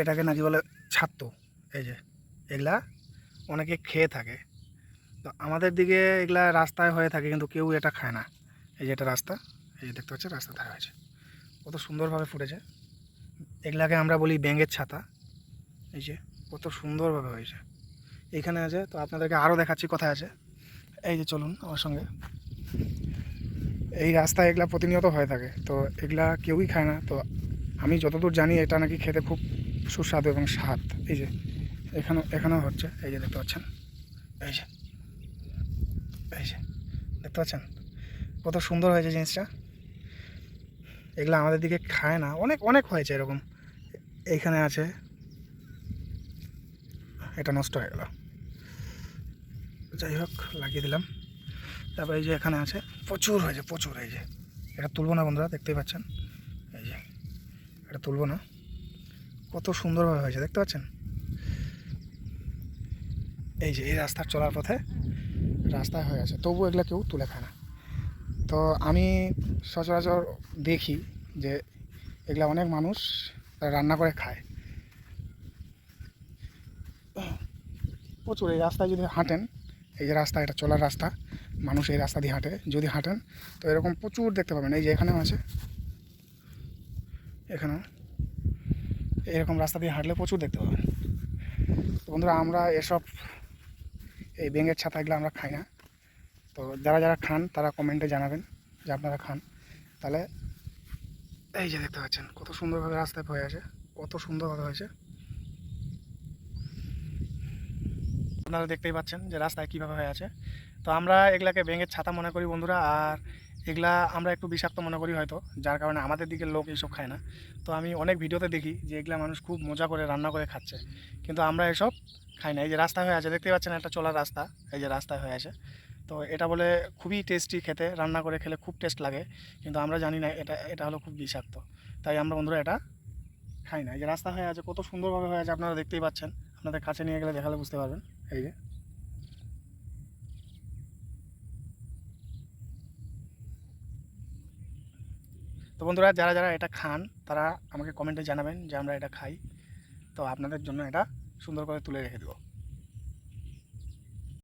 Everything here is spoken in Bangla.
এটাকে নাকি বলে ছাত্ত এই যে, এগুলা অনেকে খেয়ে থাকে। তো আমাদের দিকে এগুলা রাস্তায় হয়ে থাকে, কিন্তু কেউ এটা খায় না। এই যে এটা রাস্তা, এই যে দেখতে পাচ্ছেন, রাস্তা ধারে হয়েছে। কত সুন্দরভাবে ফুটেছে। এগুলাকে আমরা বলি ব্যাঙের ছাতা। এই যে, কত সুন্দরভাবে হয়েছে। এইখানে আছে, তো আপনাদেরকে আরও দেখাচ্ছি কোথায় আছে। এই যে চলুন আমার সঙ্গে। এই রাস্তায় এগুলা প্রতিনিয়ত হয়ে থাকে। তো এগুলা কেউই খায় না। তো আমি যতদূর জানি, এটা নাকি খেতে খুব সুস্বাদু এবং স্বাদ। এই যে, এখানেও এখানেও হচ্ছে। এই যে দেখতে পাচ্ছেন। এই যে এই যে, দেখতে পাচ্ছেন? কত সুন্দর হয়েছে জিনিসটা। এগুলো আমাদের দিকে খায় না। অনেক অনেক হয়েছে এরকম। এইখানে আছে। এটা নষ্ট হয়ে গেল। যাই হোক, লাগিয়ে দিলাম। তারপর এই যে এখানে আছে। প্রচুর হয়েছে, প্রচুর। এই যে, এটা তুলবো না বন্ধুরা, দেখতেই পাচ্ছেন। এই যে, এটা তুলবো না। কত সুন্দরভাবে হয়েছে, দেখতে পাচ্ছেন? এই যে, এই রাস্তার চলার পথে রাস্তায় হয়ে আছে তবু এগুলো কেউ তুলে খায় না। তো আমি সচরাচর দেখি যে এগুলা অনেক মানুষ রান্না করে খায়। প্রচুর, এই রাস্তায় যদি হাঁটেন, এই যে রাস্তা, এটা চলার রাস্তা, মানুষ এই রাস্তা দিয়ে হাঁটে, যদি হাঁটেন, তো এরকম প্রচুর দেখতে পাবেন। এই যে এখানেও আছে, এখানেও। এরকম রাস্তা দিয়ে হাঁটলে প্রচুর দেখতে পাবেন। তো বন্ধুরা, আমরা এসব এই ব্যাঙের ছাতা এগুলো আমরা খাই না। তো যারা যারা খান, তারা কমেন্টে জানাবেন যে আপনারা খান। তাহলে এই যে দেখতে পাচ্ছেন, কত সুন্দরভাবে রাস্তায় হয়ে আছে কত সুন্দরভাবে হয়েছে। আপনারা দেখতেই পাচ্ছেন যে রাস্তায় কীভাবে হয়ে আছে। তো আমরা এগুলাকে ব্যাঙের ছাতা মনে করি বন্ধুরা, আর এগুলা আমরা একটু বিষাক্ত মনে করি হয়তো, যার কারণে আমাদের দিকের লোক এইসব খায় না। তো আমি অনেক ভিডিওতে দেখি যে এগুলা মানুষ খুব মজা করে রান্না করে খাচ্ছে। কিন্তু আমরা এসব খাই না। এই যে রাস্তা হয়ে আছে দেখতে পাচ্ছেন একটা চলার রাস্তা, এই যে রাস্তায় হয়ে আছে তো এটা বলে খুবই টেস্টি খেতে, রান্না করে খেলে খুব টেস্ট লাগে। কিন্তু আমরা জানি না এটা এটা হলো খুব বিষাক্ত। তাই আমরা বন্ধুরা এটা খাই না। এই যে রাস্তা হয়ে আছে কত সুন্দরভাবে হয়ে আছে আপনারা দেখতেই পাচ্ছেন। আপনাদের কাছে নিয়ে গেলে দেখালে বুঝতে পারবেন। এই যে। তো বন্ধুরা, যারা যারা এটা খান, তারা আমাকে কমেন্টে জানাবেন যে আমরা এটা খাই। তো আপনাদের জন্য এটা সুন্দর করে তুলে রেখে দেবো।